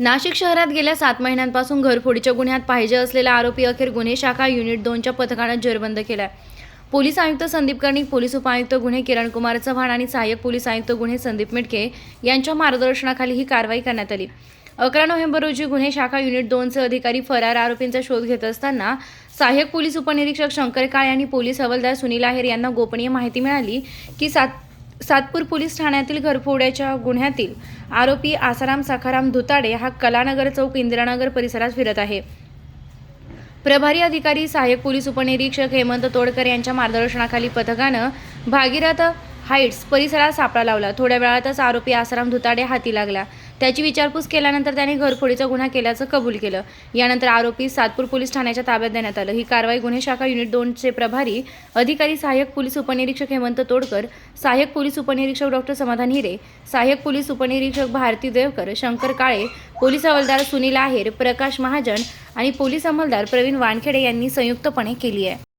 नाशिक शहरात गेल्या सात महिन्यांपासून घरफोडीच्या गुन्ह्यात पाहिजे असलेला आरोपी अखेर गुन्हे शाखा युनिट दोनच्या पथकानं जेरबंद केलाय. पोलीस आयुक्त संदीप कर्णिक पोलीस उपायुक्त गुन्हे किरण कुमार चव्हाण आणि सहाय्यक पोलीस आयुक्त गुन्हे संदीप मिटके यांच्या मार्गदर्शनाखाली ही कारवाई करण्यात आली. अकरा नोव्हेंबर रोजी गुन्हे शाखा युनिट दोनचे अधिकारी फरार आरोपींचा शोध घेत असताना सहाय्यक पोलीस उपनिरीक्षक शंकर काळे आणि पोलीस हवालदार सुनील आहेर यांना गोपनीय माहिती मिळाली की सात सातपूर पोलीस ठाण्यातील घरफोड्याच्या गुन्ह्यातील आरोपी आसाराम सखाराम धुताडे हा कलानगर चौक इंदिरानगर परिसरात फिरत आहे. प्रभारी अधिकारी सहाय्यक पोलीस उपनिरीक्षक हेमंत तोडकर यांच्या मार्गदर्शनाखाली पथकानं भागीरथ हाईट्स परिसरात सापळा लावला. थोड्या वेळातच आरोपी आसाराम धुताडे हाती लागला. त्याची विचारपूस केल्यानंतर त्याने घरफोडीचा गुन्हा केल्याचं कबूल केलं. यानंतर आरोपी सातपूर पोलीस ठाण्याच्या ताब्यात देण्यात आलं. ही कारवाई गुन्हे शाखा युनिट दोनचे प्रभारी अधिकारी सहाय्यक पोलीस उपनिरीक्षक हेमंत तोडकर सहाय्यक पोलीस उपनिरीक्षक डॉक्टर समाधान हिरे सहाय्यक पोलीस उपनिरीक्षक भारती देवकर शंकर काळे पोलीस हवालदार सुनील आहेर प्रकाश महाजन आणि पोलीस अंमलदार प्रवीण वानखेडे यांनी संयुक्तपणे केली आहे.